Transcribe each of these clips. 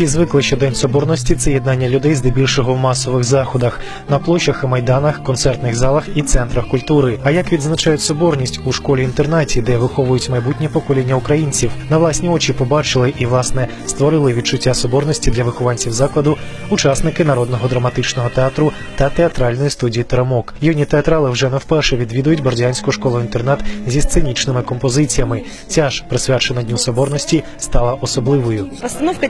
Всі звикли, що День Соборності це єднання людей здебільшого в масових заходах на площах і майданах, концертних залах і центрах культури. А як відзначають соборність у школі-інтернаті, де виховують майбутнє покоління українців, на власні очі побачили і власне створили відчуття соборності для вихованців закладу, учасники народного драматичного театру та театральної студії Теремок. Юні театрали вже не вперше відвідують Бордянську школу-інтернат зі сценічними композиціями. Ця ж присвячена Дню Соборності стала особливою. Постановка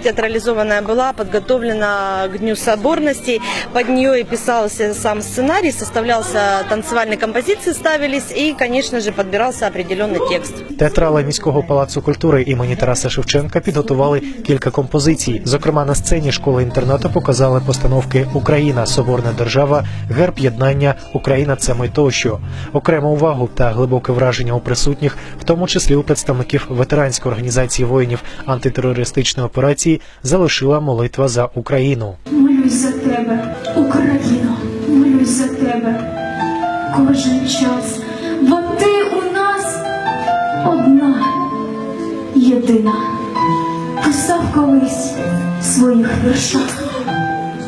театрализованная была подготовлена к Дню Соборности. Под нее и писался сам сценарий, составлялся танцевальные композиции, ставились и, конечно же, подбирался определенный текст. Театрали міського палацу культури імені Тараса Шевченка підготували кілька композицій. Зокрема, на сцені школи інтернату показали постановки Україна, Соборна держава, герб єднання, Україна це ми тощо. Окрему увагу та глибоке враження у присутніх, в тому числі у представників ветеранської організації воїнів антитерористичної операції, залишила молитва за Україну. Молюсь за тебе, Україно, молюсь за тебе кожен час, бо ти у нас одна, єдина. Писав колись в своїх віршах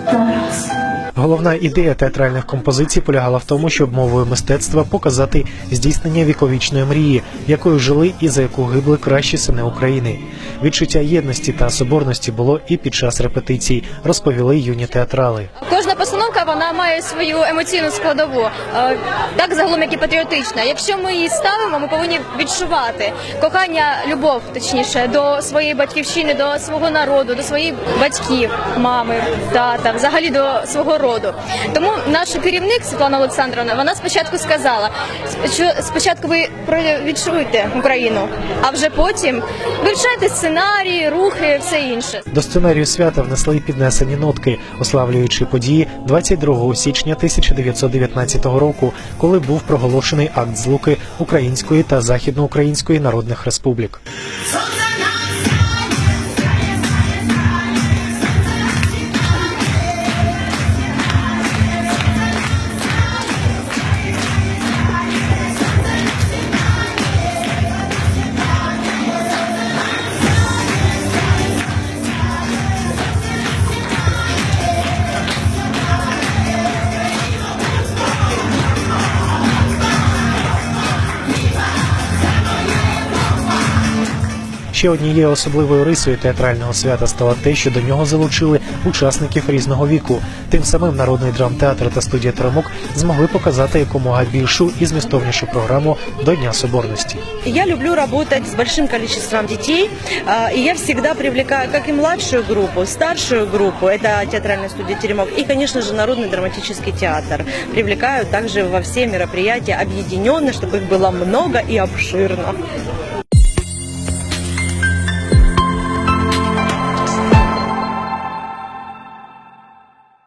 Тарас. Головна ідея театральних композицій полягала в тому, щоб мовою мистецтва показати здійснення віковічної мрії, якою жили і за яку гибли кращі сини України. Відчуття єдності та соборності було і під час репетицій, розповіли юні театрали. Кожна постановка вона має свою емоційну складову, е, так загалом як і патріотична. Якщо ми її ставимо, ми повинні відчувати кохання, любов, точніше, до своєї батьківщини, до свого народу, до своїх батьків, мами, тата, взагалі до свого роду. Тому наш керівник Світлана Олександровна, вона спочатку сказала, що спочатку ви відчуєте Україну, а вже потім вивчайте сценарії, рухи, все інше. До сценарію свята внесли піднесені нотки, ославлюючи події 22 січня 1919 року, коли був проголошений акт злуки Української та Західноукраїнської народних республік. Ще однією особливою рисою театрального свята стало те, що до нього залучили учасників різного віку. Тим самим народний драмтеатр та студія Теремок змогли показати якомога більшу і змістовнішу програму до Дня Соборності. Я люблю работать с большим количеством детей, а, и я всегда привлекаю как и младшую группу, старшую группу, это театральная студия «Теремок», и, конечно же, Народный драматический театр. Привлекаю также во все мероприятия объединенно, чтобы их было много и обширно.